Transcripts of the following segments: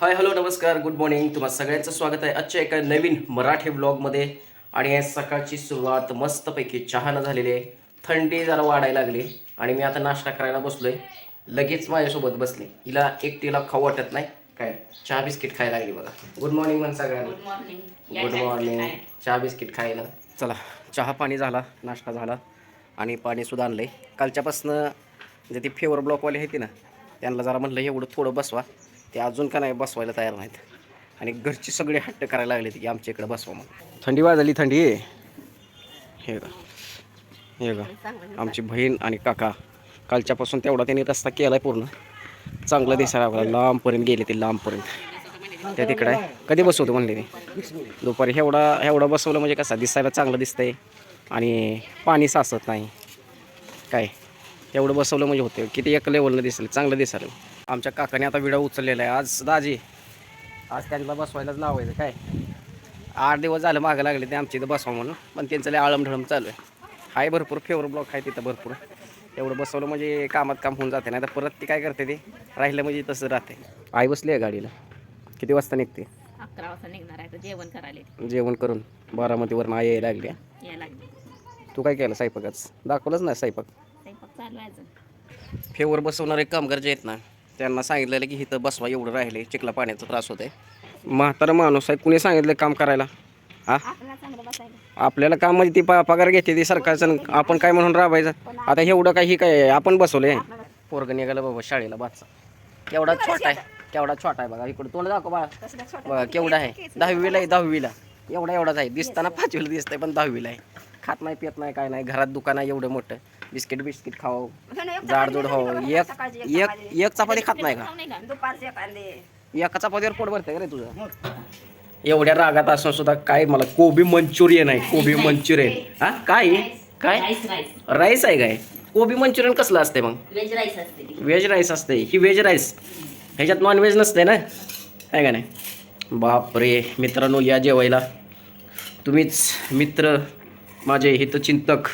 हाय hello नमस्कार good morning तुम्हा सगळ्यांचं स्वागत आहे आजच्या एका नवीन मराठी ब्लॉगमध्ये आणि आज सकाळची सुरुवात मस्तपैकी चहानं झालेली आहे. थंडी जरा वाढायला लागली. आणि मी आता नाश्ता करायला बसलोय. लगेच माझ्यासोबत बसले. हिला एकटीला खाऊ वाटत नाही. काय? चहा बिस्किट खायला लागली बघा. गुड मॉर्निंग म्हण सगळ्यांना. गुड मॉर्निंग चहा बिस्किट खायला. चला चहा पाणी झाला नाश्ता झाला. आणि पाणीसुद्धा आणलं आहे कालच्यापासनं जे ती फेवर ब्लॉकवाले आहेत ना त्यांना जरा म्हणलं एवढं थोडं बसवा. ते अजून का नाही बसवायला तयार नाहीत. आणि घरची सगळे हट्ट करायला लागले की आमच्या इकडे बसवा मग थंडी वाजली थंडी. हे का हे का आमची बहीण आणि काका कालच्यापासून तेवढा त्यांनी रस्ता केला आहे पूर्ण. चांगला दिसायला लागला. लांबपर्यंत गेले ते लांबपर्यंत. त्या तिकडे. आहे. कधी बसवतो म्हणले ते? दुपारी एवढा एवढा बसवलं म्हणजे कसा? दिसायला चांगलं दिसतंय. आणि पाणी साचत नाही. काय? एवढं बसवलं म्हणजे होते किती एक लेवलनं दिसेल चांगलं दिसायला आमच्या काकाने आता विडा उचललेला आहे. आज दाजी आज त्यांना बसवायलाच लावायचं. काय? आठ दिवस झालं मागं लागले ते आमच्या इथं बसवा म्हणून. पण त्यांचं लय आळमढळम चालू आहे. हाय भरपूर फेवर ब्लॉक आहे तिथं भरपूर. एवढं बसवलं म्हणजे कामात काम होऊन जाते. नाही तर परत ती काय करते ते? राहिलं म्हणजे तसं राहते. आई बसली आहे गाडीला. किती वाजता निघते? अकरा वाजता निघणार आहे. जेवण करायला जेवण करून बारामतीवरून आई यायला लागली यायला लागले. तू काय केलं स्वयंपाकच दाखवलंच नाही स्वयंपाक आहे फेवर बसवणारे कामगार जे आहेत ना त्यांना सांगितलेलं की इथं बसवा एवढं राहिले चिखला पाण्याचा त्रास होत आहे म्हातारा माणूस आहे कुणी सांगितलं काम करायला? हा? आपल्याला काम म्हणजे ती पगार घेते ती सरकारचं आपण काय म्हणून राबायचं? आता एवढं काही ही काय आपण बसवले पोरग निघालं बाबा शाळेला बादचा केवढा छोटा आहे केवढा छोटा आहे बघा इकडे तोंड दाखव बाळा. बघा केवढा आहे? दहावीला आहे? दहावीला. एवढा एवढाच आहे. दिसताना पाचवीला दिसतंय पण दहावीला आहे. खात नाही पित नाही काय नाही. घरात दुकान आहे एवढं मोठं. बिस्किट बिस्किट खाऊ जाडजूड हो एक एक एक चपाती. खात नाही का? दुपारचे कांदे एका चपातीवर पोट भरते का रे तुझं? एवढ्या रागात असून सुद्धा काय मला कोबी मंचुरियन आहे कोबी मंचुरियन. हा? काय? काय? राईस आहे काय? कोबी मंचुरियन कसलं असते मग? व्हेज राईस असते ती. व्हेज राईस असते ही व्हेज राईस ह्याच्यात नॉन व्हेज नसते ना? आहे का नाही? बापरे मित्रांनो या जेवायला तुम्हीच मित्र माझे हितचिंतक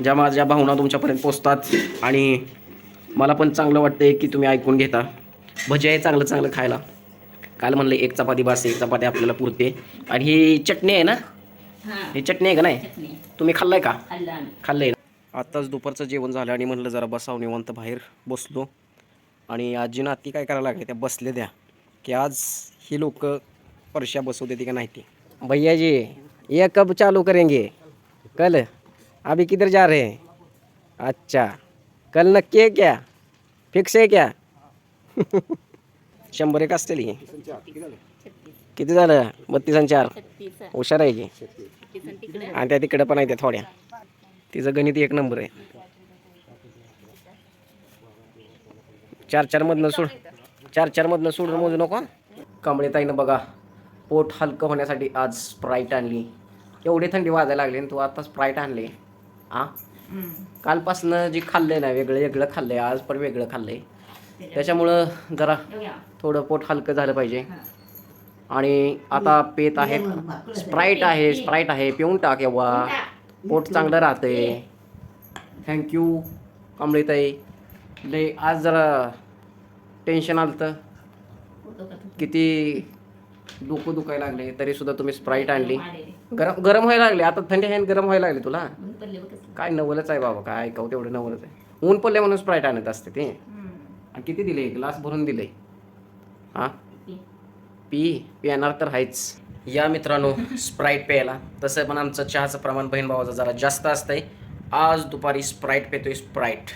ज्या माझ्या भावना तुमच्यापर्यंत पोचतात आणि मला पण चांगलं वाटतंय की तुम्ही ऐकून घेता. भजी आहे चांगलं चांगलं खायला. काल म्हणलं एक चपाती बास एक चपाती आपल्याला पुरते. आणि ही चटणी आहे ना? हां. ही चटणी आहे का नाही? तुम्ही खाल्लाय का? खाल्लं खाल्लंय आत्ताच दुपारचं जेवण झालं आणि म्हणलं जरा बसाव निवांत बाहेर बसलो. आणि आजी नाती काय करायला लागले त्या बसले द्या की आज ही लोक परश्या बसवते ती का नाही ती. भैया जी ये कब चालू करेंगे. कल. अभी किधर जा रहे हैं? अच्छा कल नक्की आहे क्या? फिक्स आहे क्या? शंभर एक असतील ही. किती झालं? बत्तीस आणि चार. हुशार आहे की? आणि त्या तिकडं पण आहे त्या थोड्या. तिचं गणित एक नंबर आहे. चार चारमधनं सोड. चार चारमधनं सोड मोजू नको कांबळे ताईनं बघा पोट हलकं होण्यासाठी आज स्प्राईट आणली. एवढी थंडी वाजायला लागली आणि तू आता स्प्राईट आणली. हा? कालपासनं जी खाल्लंय ना वेगळं वेगळं खाल्लंय आज पण वेगळं खाल्लंय. त्याच्यामुळं? जरा थोडं पोट हलकं झालं पाहिजे. आणि आता पेत आहेत स्प्राईट आहे स्प्राईट आहे पिऊन टाक एव्हा पोट चांगलं राहतंय. थँक्यू कमळीताई लय आज जरा टेन्शन आलं तर किती डोकं दुखायला लागले तरी सुद्धा तुम्ही स्प्राईट आणली. गरम गरम व्हायला लागले आता थंडी आहे आणि गरम व्हायला लागले तुला. काय नवलच आहे बाबा काय ऐकावं तेवढं नवलच आहे. ऊन पडले म्हणून स्प्राईट आणत असते ते. आणि किती दिले? ग्लास भरून दिले. हां? पी. पिणार तर आहेच. या मित्रांनो स्प्राईट प्यायला. तसं पण आमचं चहाचं प्रमाण बहीण भावाचं जरा जास्त असतंय. आज दुपारी स्प्राईट पितोय स्प्राईट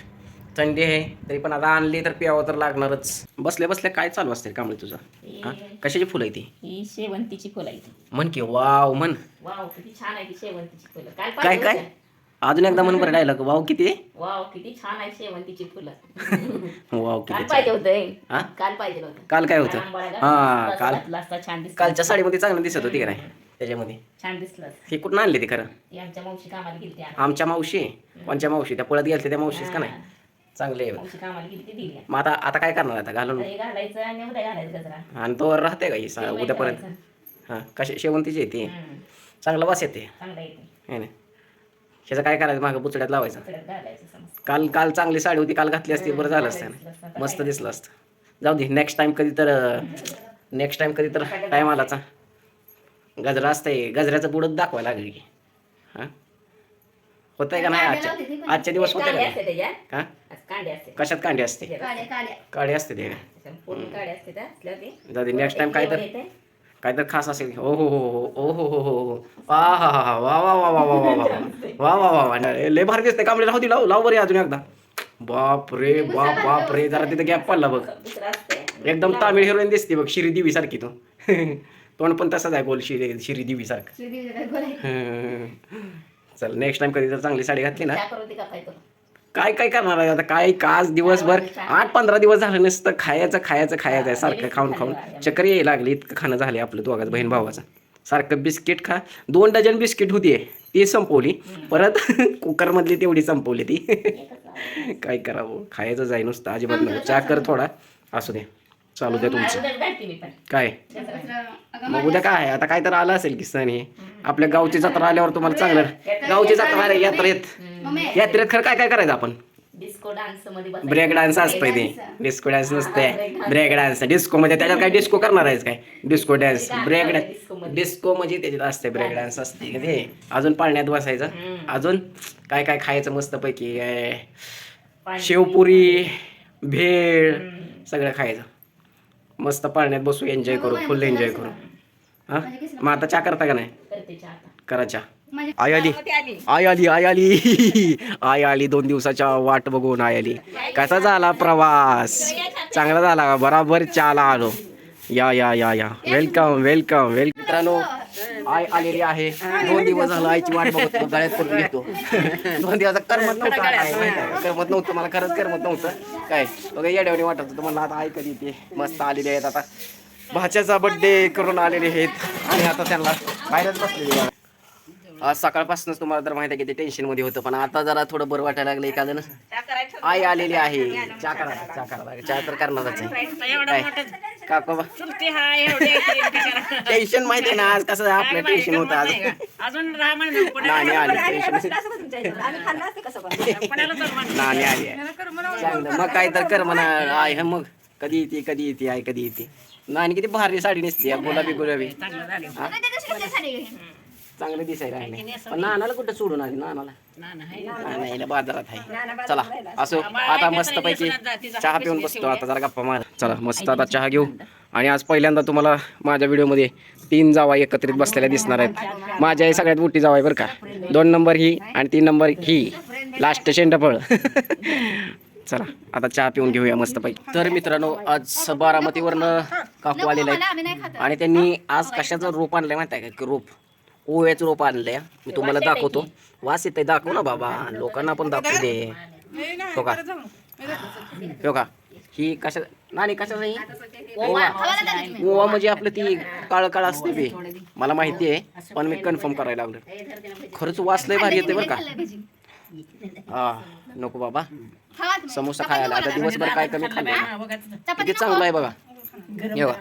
थंडी आहे तरी पण आता आणली तर प्यावं तर लागणारच. बसल्या बसल्या काय चालू असते कांबळे तुझं? हां कशाची फुलं आहे ती ही शेवंतीची फुलं आहे ती म्हण की वाव म्हण. वाव किती छान आहे ती शेवंतीची फुलं. काय काय? अजून एकदा म्हण बरं डायलॉग वाव किती? वाव किती छान आहे शेवंतीची फुलं. वाव काल किती पाहिजे छान. होतं हा? काल पाहिजे होतं. काल काय होतं? हां काल. घातलं असता छान दिसलं. कालच्या साडीमध्ये चांगलं दिसत होती का नाही? त्याच्यामध्ये. छान दिसलं. हे कुठून आणले ते खरं? आमच्या मावशी कामाला गेली आमच्या मावशी? कोणच्या मावशी? त्या पळत गेलते त्या मावशीच का नाही? चांगले आहे. मावशी कामाला गेली ती दिली. मग आता आता काय करणार आता? घालून? हे घालायचं आणि उद्या घालायचं गजरा. आणि तो राहते का ही सा- उद्यापर्यंत? घालायचं. हां कशी शेवंतीची येते हम्म. चांगलं वास येते. चांगलं येते. है ना? ह्याचं काय करायचं? मागं बुचड्यात लावायचं. कपड्यात घालायचं समज काल काल चांगली साडी होती काल घातली असती बरं झालं असतं. मस्त दिसलं असतं. जाऊ दे नेक्स्ट टाइम कधी तर नेक्स्ट टाइम कधी तर टाइम आलाचा. गजरा असतंय गजऱ्याचं पुढं दाखवायला लागेल की. हां? होतंय का नाही? आजच्या आजच्या दिवस होते कांडे का असते त्याच्यात का असं कांडे असते. कशात कांडी असते? काड्या काळी असते ते असते जाऊ दे नेक्स्ट टाइम काय तर. काय तर खास असेल. ओ हो हो हो ओ हो हो हो हो. आ हा हा हा. वा वा वा वा वा वा वा. वा वा वा लय भारी दिसते कांबळे राहू दे लाव लाव बरे अजून एकदा. बाप रे बाप बाप रे जरा तिथे गॅप पडला बघ. एकदम तामिळ हिरोईन दिसते बघ शिरी देवी सारखी तू. तोंड पण तसंच आहे बोल शिरी शिरी देवी सारखं. चल नेक्स्ट टाइम कधी तर चांगली साडी घातली ना. काय काय करणार आहे आता? काय काच दिवसभर आठ पंधरा दिवस झालं नसतं खायचं खायचं खायचं आहे सारखं खाऊन खाऊन. चक्कर यायला लागली इतकं खाणं झाले आपलं दोघाच बहीण भावाचं. सारखं बिस्किट खा. दोन डझन बिस्किट होती ती संपवली. परत कुकरमधली तेवढी संपवली ती. काय करावं? खायचं जाई नुसतं अजिबात नाही. चा कर थोडा. असू दे. चालू द्या तुमचं. काय? मग उद्या काय आहे? आता काय तर आलं असेल की सण हे आपल्या गावची जत्रा आल्यावर तुम्हाला चांगलं. गावची जत्रा यात्रेत. यात्रेत खरं काय काय करायचं आपण? डिस्को डान्समध्ये बसायचं. ब्रेक डान्स असतंय ते. डिस्को डान्स नसते ब्रेक डान्स. डिस्को म्हणजे त्याच्यात काय डिस्को करणार आहेस काय? Disco dance. Break dance. Disco म्हणजे त्याच्यात असते ब्रेक डान्स असते का ते? अजून पाळण्यात बसायचं. अजून काय काय खायचं मस्त पैकी पाणी- शेवपुरी भेळ सगळं खायचं. मस्त पाळण्यात बसू एन्जॉय करू फुल एन्जॉय करू. हा? मग आता चहा करता का नाही? करते चहा आता. करा चहा. आई आली. आई आली आई आली. आई आली दोन दिवसाच्या वाट बघून आई आली. कसा झाला प्रवास? चांगला झाला का? बराबर चहाला आलो. या या या या. वेलकम वेलकम वेल मित्रांनो आई आलेली आहे. दोन दिवस झालं आईची वाट बघत गळ्यात करून घेतो. दोन दिवस करमत नव्हतं? करमत नव्हतं मला खरंच करमत नव्हतं. काय? बघा येड्यावणी वाटत होतं मला आता आई कधी येते? मस्त आलेली आहेत आता. भाच्याचा बड्डे करून आलेले आहेत. आणि आता त्यांना बाहेरच बसलेली आहे. आज सकाळपासूनच तुम्हाला तर माहिती आहे किती टेन्शनमध्ये होतं पण आता जरा थोडं बरं वाटायला लागलं एखादं आई आलेली आहे. चहा करा चहा करा. चहा तर करणारच आहे. काय? काका बा. टेन्शन माहिती आहे ना आज कसं आपलं टेन्शन होतं आज. नाणी आली. टेन्शन नाणी आली आहे. चांगलं. मग काय तर कर म्हणा. आय ह मग. कधी येते कधी येते आय कधी येते. नाणी किती भारी साडी नेसते गुलाबी गुलाबी? चांगलं दिसायला आहे पण नानाला कुठं सोडून आली? नानाला? नाही नाही बाजारात आहे. चला असो. आता मस्त पैकी चहा पिऊन बसतो आता जरा गप्पा मार. चला मस्त आता चहा घेऊ. आणि आज पहिल्यांदा तुम्हाला माझ्या व्हिडिओमध्ये तीन जावा एकत्रित बसलेल्या दिसणार आहेत. माझ्या आई सगळ्यात मोठी जावा आहे बरं का. दोन नंबर ही आणि तीन नंबर ही. लास्ट शेंडफळ. चला आता चहा पिऊन घेऊया मस्त पैकी. तर मित्रांनो आज बारामतीवरनं काकू आलेले आहेत. आणि त्यांनी आज कशाचं रोप आणलंय माहिती आहे की? रोप. ओव्याचं रोप आणलंय. मी तुम्हाला दाखवतो. वास येते दाखव ना बाबा. लोकांना पण दाखवू दे. हो का? हो का? ही कशा नाही कशाचं ही? ओवा. म्हणजे आपलं ती काळ काळ असते बे. मला माहिती आहे पण मी कन्फर्म करायला लागलो खरंच वास लय भारी येते बरं का? हा नको बाबा. समोसा खायला. आता दिवसभर काय कमी खाल्लं? किती चांगलं आहे बघा. हे बघा.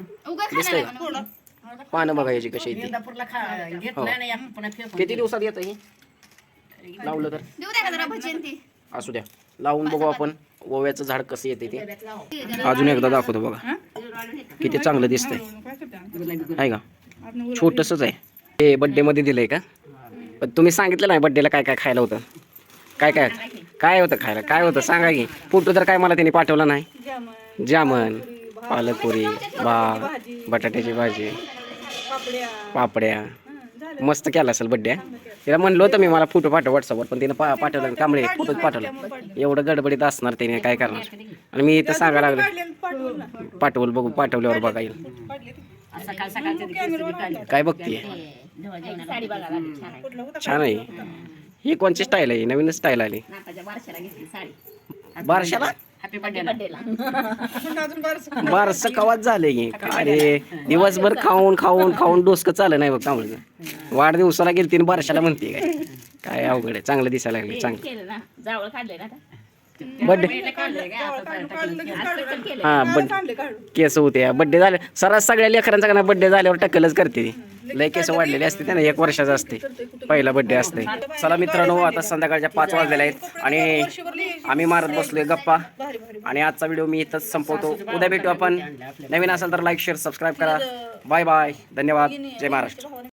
दिसतंय का? पानं बघा याची कशी येते हो. किती दिवसात येतं ही? लावलं तर. असू द्या. लावून बघू आपण ओव्याचं झाड कसं येते ते. अजून एकदा दाखवतो बघा. किती चांगलं दिसतंय. आहे का? छोटसच आहे. हे बड्डे मध्ये दिलंय का? पण तुम्ही सांगितलं नाही बड्डेला काय काय खायला होतं. काय काय काय होतं खायला? काय होतं? सांगा की. फोटो तर काय मला त्यांनी पाठवला नाही. जामन पालकपुरी भात बटाट्याची भाजी. पापड्या. मस्त केला असेल बड्डे. तिला म्हणलं होतं मी मला फोटो पाठव व्हॉट्सअपवर पण तिने पा पाठवलं कांबळे फोटोच पाठवलं. एवढं गडबडीत असणार त्याने काय करणार? आणि मी इथं सांगायला लागलो पाठवल बघू पाठवल्यावर बघा येईल. काय बघतीये? छान आहे. छान आहे. ही कोणची स्टाईल आहे? नवीन स्टाईल आली. बारशाला? हॅपी बर्थडेला बारस कवाच झाले की काय रे दिवसभर खाऊन खाऊन खाऊन डोसकं चाललं नाही बघ कामळचं वाढदिवसाला गेली तिने बारशाला म्हणते काय. काय अवघड आहे. चांगलं दिसायला लागले चांगलं. केलं ना. जावळ काढले ना. बड्डे हा बड्डे केस होते. बड्डे झाले. सरास सगळ्या लेकरांचा का बड्डे झाल्यावर टक्कलच करते. ती. लय केस वाढलेले असते ना एक वर्षाचं असते. पहिला बड्डे असते. चला मित्रांनो आता संध्याकाळच्या पाच वाजलेल्या आहेत आणि आम्ही मारत बसलोय गप्पा. आणि आजचा व्हिडिओ मी इथंच संपवतो. उद्या भेटू आपण. नवीन असेल तर लाईक शेअर सबस्क्राईब करा. बाय बाय धन्यवाद. जय महाराष्ट्र.